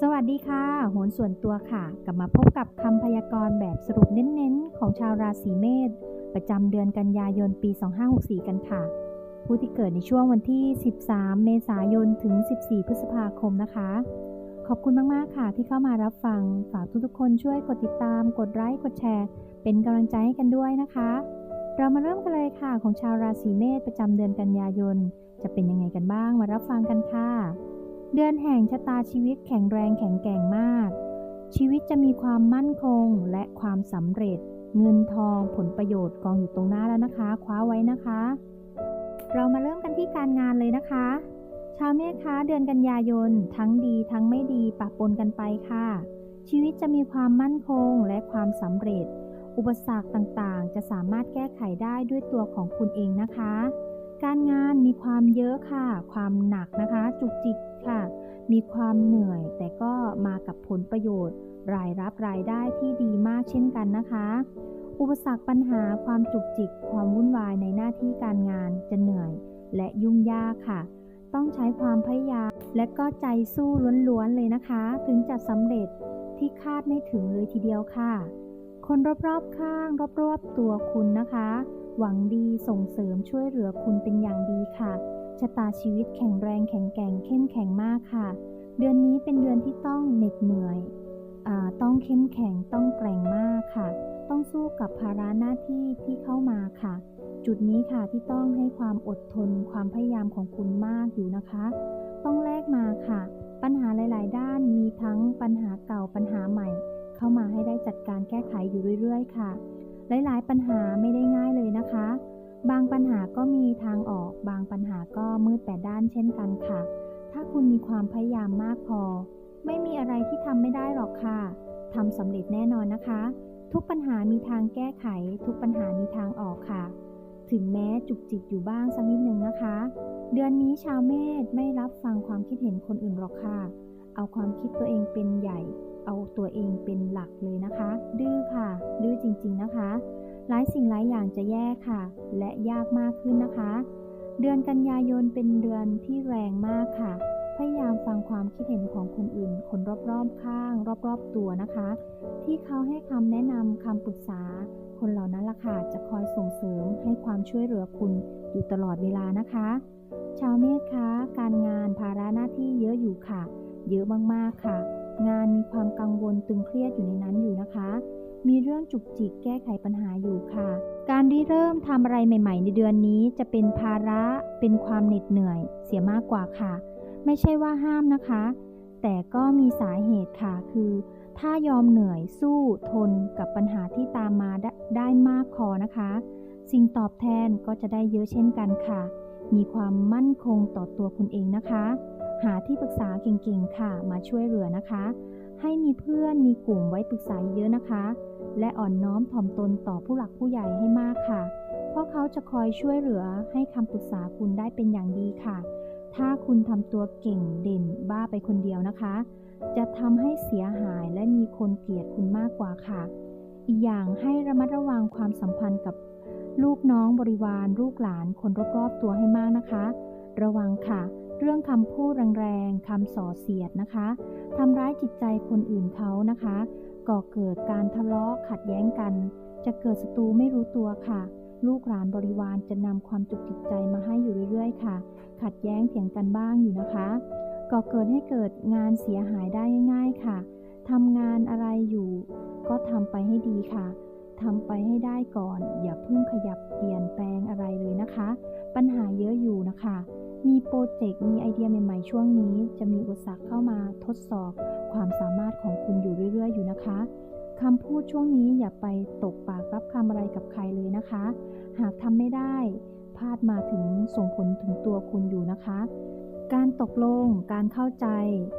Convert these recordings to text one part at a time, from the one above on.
สวัสดีค่ะ โหนส่วนตัวค่ะ กลับมาพบกับคำพยากรณ์แบบสรุปเน้นๆ ของชาวราศีเมษประจำเดือนกันยายนปี 2564 กันค่ะ ผู้ที่เกิดในช่วงวันที่ 13 เมษายนถึง 14 พฤษภาคมนะคะ ขอบคุณมากๆค่ะที่เข้ามารับฟัง ฝากทุกๆคนช่วยกดติดตาม กดไลค์ กดแชร์ เป็นกำลังใจให้กันด้วยนะคะ เรามาเริ่มกันเลยค่ะของชาวราศีเมษประจำเดือนกันยายน จะเป็นยังไงกันบ้างมารับฟังกันค่ะ เดือนแห่งชะตาชีวิตแข็งแรงแข็งแกร่งมาก ชีวิตจะมีความมั่นคงและความสำเร็จ เงินทองผลประโยชน์กองอยู่ตรงหน้าแล้วนะคะ คว้าไว้นะคะ เรามาเริ่มกันที่การงานเลยนะคะ ชาวเมษคะเดือนกันยายน ทั้งดีทั้งไม่ดีปะปนกันไปค่ะ ชีวิตจะมีความมั่นคงและความสำเร็จ อุปสรรคต่างๆ จะสามารถแก้ไขได้ด้วยตัวของคุณเองนะคะ การงานมีความเยอะค่ะ ความหนักนะคะ จุกจิก ค่ะ มีความเหนื่อยแต่ก็มากับผลประโยชน์ รายรับรายได้ที่ดีมากเช่นกันนะคะ อุปสรรคปัญหาความจุกจิก ความวุ่นวายในหน้าที่การงานจะเหนื่อย และยุ่งยากค่ะ ต้องใช้ความพยายามและก็ใจสู้ล้วนๆเลยนะคะ ถึงจะสำเร็จที่คาดไม่ถึงเลยทีเดียวค่ะ คนรอบๆข้างรอบๆตัวคุณนะคะ หวังดีส่งเสริมช่วยเหลือคุณเป็นอย่างดีค่ะ ชะตาชีวิตแข็งแรงแข็งแกร่งเข้มแข็งมากค่ะ เดือนนี้เป็นเดือนที่ต้องเหน็ดเหนื่อยอต้องเข้มแข็งต้องแกร่งมากค่ะ ต้องสู้กับภาระหน้าที่ที่เข้ามาค่ะ จุดนี้ค่ะที่ต้องให้ความอดทนความพยายามของคุณมากอยู่นะคะ ต้องแลกมาค่ะ ปัญหาหลาย ๆ ด้านมีทั้งปัญหาเก่าปัญหาใหม่ เข้ามาให้ได้จัดการแก้ไขอยู่เรื่อย ๆ ค่ะ หลาย ๆ ปัญหาไม่ได้ง่ายเลยนะคะ บางปัญหาก็มีทางออก บางปัญหาก็มืดแปดด้านเช่นกันค่ะ ถ้าคุณมีความพยายามมากพอ ไม่มีอะไรที่ทำไม่ได้หรอกค่ะทำสำเร็จแน่นอนนะคะ ทุกปัญหามีทางแก้ไข ทุกปัญหามีทางออกค่ะ ถึงแม้จุกจิกอยู่บ้างสักนิดหนึ่งนะคะ เดือนนี้ชาวเมษไม่รับฟังความคิดเห็นคนอื่นหรอกค่ะ เอาความคิดตัวเองเป็นใหญ่ เอาตัวเองเป็นหลักเลยนะคะ ดื้อค่ะ ดื้อจริง ๆนะคะ หลายสิ่งหลายอย่างจะแย่ค่ะ และยากมากขึ้นนะคะ เดือนกันยายนเป็นเดือนที่แรงมากค่ะ พยายามฟังความคิดเห็นของคนอื่น คนรอบๆข้าง รอบๆตัวนะคะ ที่เขาให้คำแนะนำคำปรึกษา คนเหล่านั้นล่ะค่ะจะคอยส่งเสริมให้ความช่วยเหลือคุณอยู่ตลอดเวลานะคะ ชาวเมษคะการงานภาระหน้าที่เยอะอยู่ค่ะ เยอะมากๆค่ะ งานมีความกังวลตึงเครียดอยู่ในนั้นอยู่นะคะ มีเรื่องจุกจิกแก้ไขปัญหาอยู่ค่ะ การริเริ่มทำอะไรใหม่ๆ ในเดือนนี้จะเป็นภาระ เป็นความเหน็ดเหนื่อย เสียมากกว่าค่ะ ไม่ใช่ว่าห้ามนะคะ แต่ก็มีสาเหตุค่ะคือ ถ้ายอมเหนื่อยสู้ทนกับปัญหาที่ตามมาได้ได้มากพอนะคะ สิ่งตอบแทนก็จะได้เยอะเช่นกันค่ะ มีความมั่นคงต่อตัวคุณเองนะคะ หาที่ปรึกษาเก่งๆค่ะ มาช่วยเหลือนะคะ ให้มีเพื่อนมีกลุ่มไว้ปรึกษาเยอะนะคะ และอ่อนน้อมถ่อมตนต่อผู้หลักผู้ใหญ่ให้มากค่ะ เพราะเขาจะคอยช่วยเหลือให้คำปรึกษาคุณได้เป็นอย่างดีค่ะ ถ้าคุณทำตัวเก่งเด่นบ้าไปคนเดียวนะคะ จะทำให้เสียหายและมีคนเกลียดคุณมากกว่าค่ะ อีกอย่างให้ระมัดระวังความสัมพันธ์กับลูกน้องบริวาร ลูกหลานคนรอบๆตัวให้มากนะคะ ระวังค่ะ เรื่องคำพูดแรงๆคำส่อเสียดนะคะทำร้ายจิตใจคนอื่นเขานะคะก่อเกิดการทะเลาะขัดแย้งกัน จะเกิดศัตรูไม่รู้ตัวค่ะ ลูกหลานบริวารจะนำความจุกจิตใจมาให้อยู่เรื่อยๆ ค่ะ ขัดแย้งเถียงกันบ้างอยู่นะคะ ก่อเกิดให้เกิดงานเสียหายได้ง่าย ๆค่ะทำงานอะไรอยู่ ก็ทำไปให้ดีค่ะทำไปให้ได้ก่อน อย่าเพิ่งขยับเปลี่ยนแปลงอะไรเลยนะคะ ปัญหาเยอะอยู่นะคะ มีโปรเจกต์มีไอเดียใหม่ๆช่วงนี้ จะมีอุปสรรคเข้ามาทดสอบ ความสามารถของคุณอยู่เรื่อยๆ อยู่นะคะคำพูดช่วงนี้อย่าไปตกปากรับคำอะไรกับใครเลยนะคะ หากทำไม่ได้พลาดมาถึงส่งผลถึงตัวคุณอยู่นะคะ การตกลง การเข้าใจ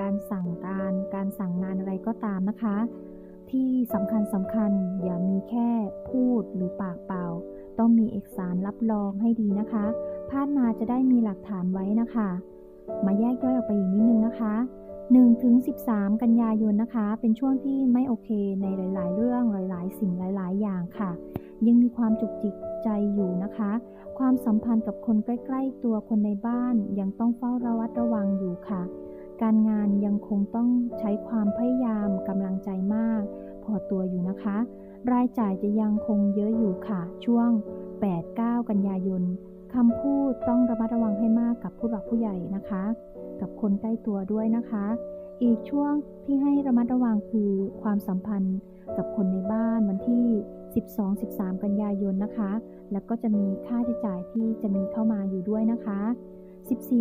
การสั่งการ การสั่งงานอะไรก็ตามนะคะ ที่สำคัญสำคัญอย่ามีแค่พูดหรือปากเปล่า ต้องมีเอกสารรับรองให้ดีนะคะ พลาดมาจะได้มีหลักฐานไว้นะคะ มาแยกย่อยออกไปอีกนิดนึงนะคะ1ถึง13 กันยายนนะคะ เป็นช่วงที่ไม่โอเคในหลาย ๆ เรื่องหลาย ๆ สิ่งหลาย ๆ อย่างค่ะ ยังมีความจุกจิกใจอยู่นะคะ ความสัมพันธ์กับคนใกล้ ๆ ตัวคนในบ้านยังต้องเฝ้าระวัดระวังอยู่ค่ะ การงานยังคงต้องใช้ความพยายามกำลังใจมาก พอตัวอยู่นะคะ รายจ่ายจะยังคงเยอะอยู่ค่ะ ช่วง 8-9 กันยายน คำพูดต้องระมัดระวังให้มากกับผู้หลักผู้ใหญ่นะคะ กับคนใกล้ตัวด้วยนะคะ อีกช่วงที่ให้ระมัดระวังคือความสัมพันธ์กับคนในบ้านวันที่ 12-13 กันยายนนะคะ แล้วก็จะมีค่าใช้จ่ายที่จะมีเข้ามาอยู่ด้วยนะคะ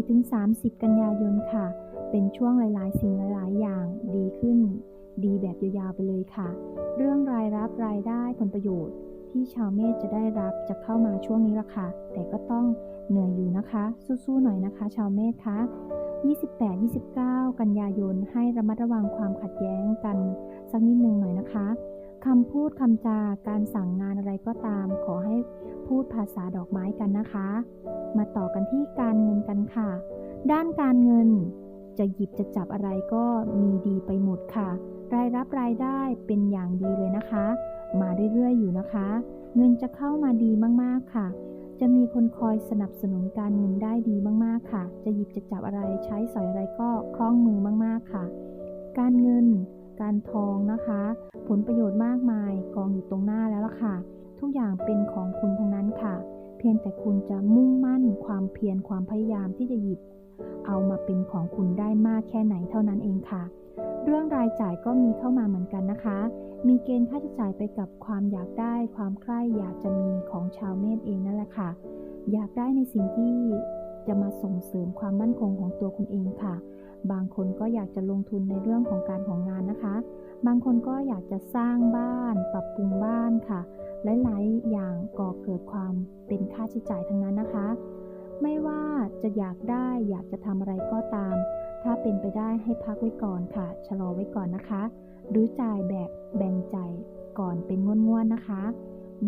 14-30 กันยายนค่ะ เป็นช่วงหลายๆ สิ่งหลายๆ อย่างดีขึ้น ดีแบบยาวๆไปเลยค่ะ เรื่องรายรับรายได้ผลประโยชน์ ที่ชาวเมษจะได้รับจะเข้ามาช่วงนี้ละค่ะ แต่ก็ต้องเหนื่อยอยู่นะคะ สู้ๆหน่อยนะคะ ชาวเมษคะ28-29 กันยายนให้ระมัดระวังความขัดแย้งกันสักนิดหนึ่งหน่อยนะคะคำพูดคำจาการสั่งงานอะไรก็ตาม ขอให้พูดภาษาดอกไม้กันนะคะ มาต่อกันที่การเงินกันค่ะ ด้านการเงิน จะหยิบจะจับอะไรก็มีดีไปหมดค่ะ รายรับรายได้เป็นอย่างดีเลยนะคะ มาเรื่อยๆอยู่นะคะ เงินจะเข้ามาดีมากๆค่ะ จะมีคนคอยสนับสนุนการเงินได้ดีมากๆค่ะ จะหยิบจะจับอะไรใช้สอยอะไรก็คล่องมือมากๆค่ะ การเงิน การทองนะคะ ผลประโยชน์มากมายกองอยู่ตรงหน้าแล้วล่ะค่ะ ทุกอย่างเป็นของคุณทั้งนั้นค่ะ เพียงแต่คุณจะมุ่งมั่นความเพียรความพยายามที่จะหยิบ เอามาเป็นของคุณได้มากแค่ไหนเท่านั้นเองค่ะ เรื่องรายจ่ายก็มีเข้ามาเหมือนกันนะคะ มีเกณฑ์ค่าใช้จ่ายไปกับความอยากได้ ความใคร่อยากจะมีของชาวเมษเองนั่นแหละค่ะ อยากได้ในสิ่งที่จะมาส่งเสริมความมั่นคงของตัวคุณเองค่ะ บางคนก็อยากจะลงทุนในเรื่องของการของงานนะคะ บางคนก็อยากจะสร้างบ้าน ปรับปรุงบ้านค่ะ หลายๆอย่างก่อเกิดความเป็นค่าใช้จ่ายทั้งนั้นนะคะ ไม่ว่าจะอยากได้อยากจะทำอะไรก็ตาม ถ้าเป็นไปได้ให้พักไว้ก่อนค่ะ ชะลอไว้ก่อนนะคะ หรือจ่ายแบบแบ่งจ่ายก่อนเป็นงวดๆนะคะ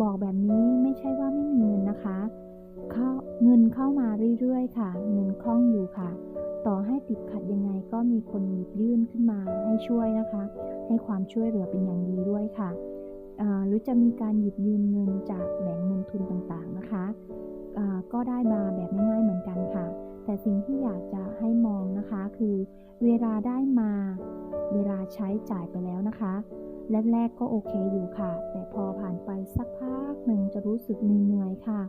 บอกแบบนี้ไม่ใช่ว่าไม่มีเงินนะคะเข้าเงินเข้ามาเรื่อยๆ ค่ะ เงินคล่องอยู่ค่ะ ต่อให้ติดขัดยังไงก็มีคนหยิบยื่นขึ้นมาให้ช่วยนะคะ ให้ความช่วยเหลือเป็นอย่างดีด้วยค่ะหรือจะมีการหยิบยืมเงินจากแหล่งเงินทุนต่างๆนะคะ ก็ได้มาแบบง่ายๆเหมือนกันค่ะ แต่สิ่งที่อยากจะให้มองนะคะคือ เวลาได้มา เวลาใช้จ่ายไปแล้วนะคะแรกๆก็โอเคอยู่ค่ะ แต่พอผ่านไปสักพักหนึ่งจะรู้สึกเหนื่อยๆค่ะ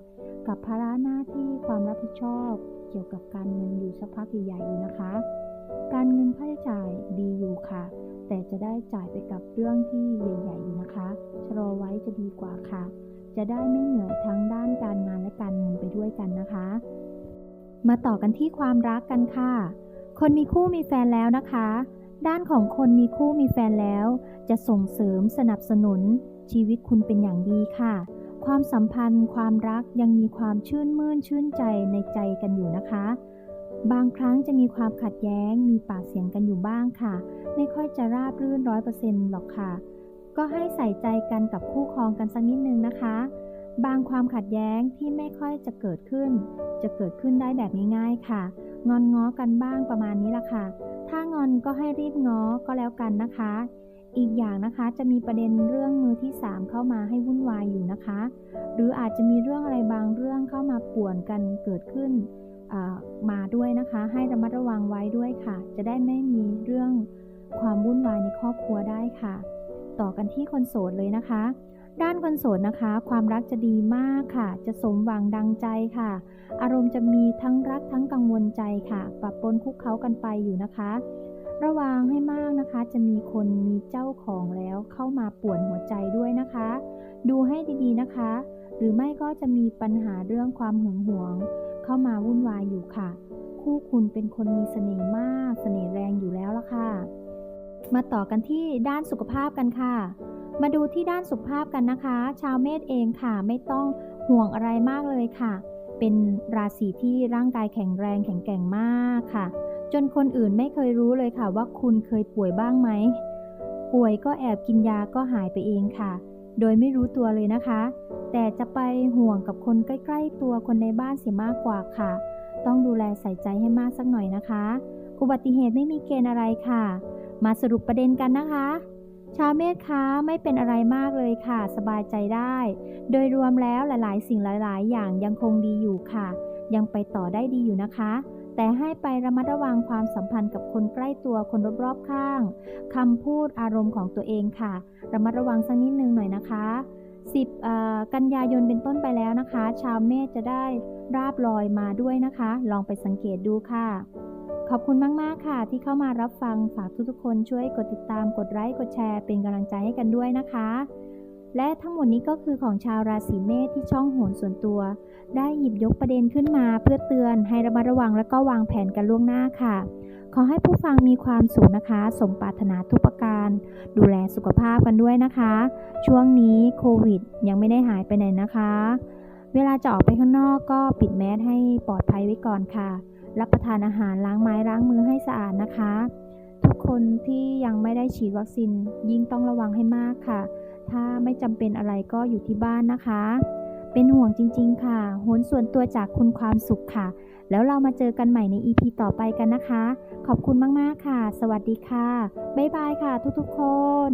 กับภาระหน้าที่ความรับผิดชอบเกี่ยวกับการเงินอยู่สักพักใหญ่ๆอยู่นะคะ การเงินค่าใช้จ่ายดีอยู่ค่ะ แต่จะได้จ่ายไปกับเรื่องที่ใหญ่ๆอยู่นะคะชะลอไว้จะดีกว่าค่ะ จะได้ไม่เหนื่อยทั้งด้านการงานและการเงินไปด้วยกันนะคะ มาต่อกันที่ความรักกันค่ะ คนมีคู่มีแฟนแล้วนะคะ ด้านของคนมีคู่มีแฟนแล้ว จะส่งเสริมสนับสนุน ชีวิตคุณเป็นอย่างดีค่ะ ความสัมพันธ์ ความรักยังมีความชื่นมื่นชื่นใจในใจกันอยู่นะคะ บางครั้งจะมีความขัดแย้ง มีปากเสียงกันอยู่บ้างค่ะ ไม่ค่อยจะราบรื่นร้อยเปอร์เซ็นต์หรอกค่ะ ก็ให้ใส่ใจกันกับคู่ครองกันสักนิดนึงนะคะ บางความขัดแย้งที่ไม่ค่อยจะเกิดขึ้น จะเกิดขึ้นได้แบบง่ายๆค่ะ งอนง้อกันบ้างประมาณนี้ละค่ะ ถ้างอนก็ให้รีบง้อก็แล้วกันนะคะ อีกอย่างนะคะจะมีประเด็นเรื่องมือที่ 3 เข้ามาให้วุ่นวายอยู่นะคะ หรืออาจจะมีเรื่องอะไรบางเรื่องเข้ามาป่วนกันเกิดขึ้นมาด้วยนะคะ ให้ระมัดระวังไว้ด้วยค่ะ จะได้ไม่มีเรื่องความวุ่นวายในครอบครัวได้ค่ะ ต่อกันที่คนโสดเลยนะคะ ด้านคนโสดนะคะ ความรักจะดีมากค่ะ จะสมหวังดังใจค่ะ อารมณ์จะมีทั้งรักทั้งกังวลใจค่ะปรับปนคุกเขากันไปอยู่นะคะ ระวังให้มากนะคะ จะมีคนมีเจ้าของแล้วเข้ามาป่วนหัวใจด้วยนะคะ ดูให้ดีๆนะคะ หรือไม่ก็จะมีปัญหาเรื่องความหึงหวง เข้ามาวุ่นวายอยู่ค่ะ คู่คุณเป็นคนมีเสน่ห์มาก เสน่ห์แรงอยู่แล้วละค่ะ มาต่อกันที่ด้านสุขภาพกันค่ะ มาดูที่ด้านสุขภาพกันนะคะ ชาวเมษเองค่ะไม่ต้องห่วงอะไรมากเลยค่ะ เป็นราศีที่ร่างกายแข็งแรงแข็งแกร่งมากค่ะ จนคนอื่นไม่เคยรู้เลยค่ะ ว่าคุณเคยป่วยบ้างไหม ป่วยก็แอบกินยาก็หายไปเองค่ะ โดยไม่รู้ตัวเลยนะคะ แต่จะไปห่วงกับคนใกล้ ๆ ตัวคนในบ้านเสียมากกว่าค่ะ ต้องดูแลใส่ใจให้มากสักหน่อยนะคะ อุบัติเหตุไม่มีเกณฑ์อะไรค่ะ มาสรุปประเด็นกันนะคะ ชาวเมษคะไม่เป็นอะไรมากเลยค่ะ สบายใจได้ โดยรวมแล้วหลายๆ สิ่งหลาย ๆ อย่างยังคงดีอยู่ค่ะ ยังไปต่อได้ดีอยู่นะคะ แต่ให้ไประมัดระวังความสัมพันธ์กับคนใกล้ตัวคนรอบๆข้างคำพูดอารมณ์ของตัวเองค่ะ ระมัดระวังสักนิดนึงหน่อยนะคะ10กันยายนเป็นต้นไปแล้วนะคะ ชาวเมษจะได้ราบลอยมาด้วยนะคะ ลองไปสังเกตดูค่ะ ขอบคุณมากๆค่ะ ที่เข้ามารับฟังฝากทุกๆคนช่วยกดติดตามกดไลค์กดแชร์เป็นกำลังใจให้กันด้วยนะคะ และทั้งหมดนี้ก็คือของชาวราศีเมษที่ช่องโหนส่วนตัว ได้หยิบยกประเด็นขึ้นมาเพื่อเตือนให้ระมัดระวังและก็วางแผนกันล่วงหน้าค่ะ ขอให้ผู้ฟังมีความสุขนะคะ สมปรารถนาทุกประการ ดูแลสุขภาพกันด้วยนะคะ ช่วงนี้โควิด ยังไม่ได้หายไปไหนนะคะ เวลาจะออกไปข้างนอกก็ปิดแมสให้ปลอดภัยไว้ก่อนค่ะ รับประทานอาหารล้างไม้ล้างมือให้สะอาดนะคะ ทุกคนที่ยังไม่ได้ฉีดวัคซีนยิ่งต้องระวังให้มากค่ะ ถ้าไม่จำเป็นอะไรก็อยู่ที่บ้านนะคะ เป็นห่วงจริง ๆ ค่ะโหนส่วนตัวจากคุณความสุขค่ะ แล้วเรามาเจอกันใหม่ใน EP ต่อไปกันนะคะ ขอบคุณมาก ๆ ค่ะ สวัสดีค่ะ บ๊ายบายค่ะ ทุกๆ คน